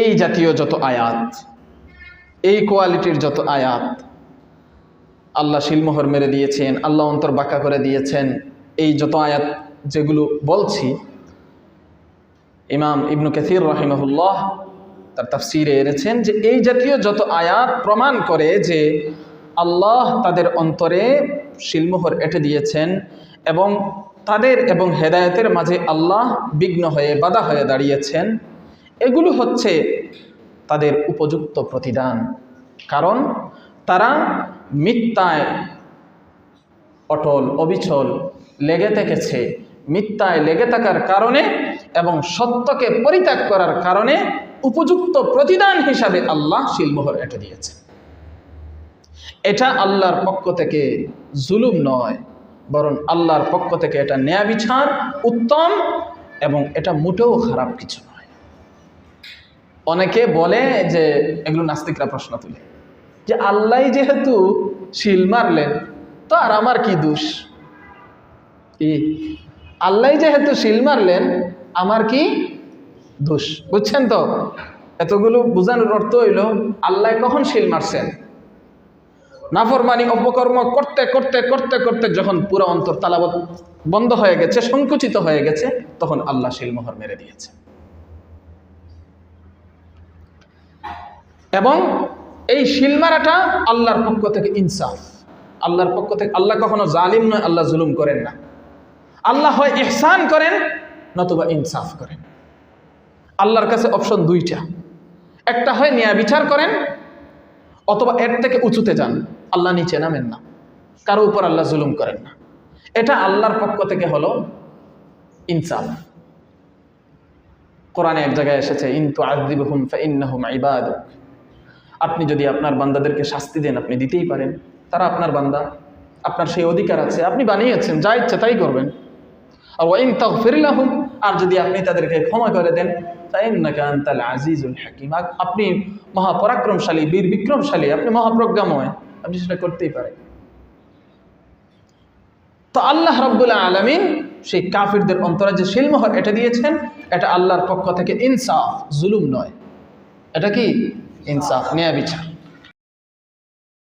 এই জাতীয় যত আয়াত, এই কোয়ালিটির যত আয়াত, আল্লাহ শিলমোহর মেরে দিয়েছেন, আল্লাহ অন্তর বাঁকা করে দিয়েছেন, এই যত আয়াত যেগুলো বলছি, ইমাম ইবনু কাসির রাহিমাহুল্লাহ তার তাফসিরে এনেছেন যে এই জাতীয় যত আয়াত প্রমাণ করে যে আল্লাহ তাদের অন্তরে শিলমোহর এঁটে দিয়েছেন এবং তাদের এবং হেদায়তের মাঝে আল্লাহ বিঘ্ন হয়ে বাধা হয়ে দাঁড়িয়েছেন। এগুলো হচ্ছে তাদের উপযুক্ত প্রতিদান। কারণ তারা মিথ্যায় অটল, অবিচল লেগে থেকেছে। মিথ্যায় লেগে থাকার কারণে এবং সত্যকে পরিত্যাগ করার কারণে উপযুক্ত প্রতিদান হিসাবে আল্লাহ শিলমোহর এটা দিয়েছে। এটা আল্লাহর পক্ষ থেকে জুলুম নয়, বরং আল্লাহর পক্ষ থেকে এটা ন্যায় বিচার, উত্তম এবং এটা মোটেও খারাপ কিছু নয় অনেকে বলে যে এগুলো নাস্তিকরা প্রশ্ন তুলে। যে আল্লাহ যেহেতু শিল মারলেন, তো আর আমার কি দোষ? কি? আল্লাহ যেহেতু শিল মারলেন, আমার কি দোষ? বুঝছেন তো? এতগুলো বোঝানোর অর্থ হইল, আল্লাহ কখন শিল মারছেন? নাফরমানি অপকর্ম করতে করতে করতে করতে যখন পুরো অন্তর তালাবত বন্ধ হয়ে গেছে, সংকুচিত হয়ে গেছে, তখন আল্লাহ শিলমোহর মেরে দিয়েছে এবং এই শিলমারাটা আল্লাহর পক্ষ থেকে ইনসাফ। আল্লাহর পক্ষ থেকে, আল্লাহ কখনো জালিম নয়, আল্লাহ জুলুম করেন না। আল্লাহ হয় ইহসান করেন, নতুবা ইনসাফ করেন। আল্লাহর কাছে অপশন দুইটা। একটা হয় ন্যায় বিচার করেন, অথবা এর থেকে উঁচুতে যান, আল্লাহ নিচে নামেন না। কারও উপর আল্লাহ জুলুম করেন না। এটা আল্লাহর পক্ষ থেকে হলো ইনসাফ। কোরআনে এক জায়গায় এসেছে ইন্তু আদিবহুম ফাইন্নাহুম ইবাদুক। আপনি যদি আপনার বান্দাদেরকে শাস্তি দেন, আপনি দিতেই পারেন। তারা আপনার বান্দা, আপনার সেই অধিকার আছে। আপনি বানিয়েছেন, যা ইচ্ছে তাই করবেন। আর ওয়াইন তাগফিরলাহুম আর যদি আপনি তাদেরকে ক্ষমা করে দেন আজিজুল হাকিম। আপনি মহাপরাক্রমশালী বীর বিক্রমশালী আপনি মহাপ্রজ্ঞাময়। আপনি সেটা করতেই পারেন। তো আল্লাহ রব্বুল্লাহ আলমিন সেই কাফিরদের অন্তরে যে শিলমোহর এটা দিয়েছেন, এটা আল্লাহর পক্ষ থেকে ইনসাফ, জুলুম নয়। এটা কি? ইনসাফ ন্যায় বিচার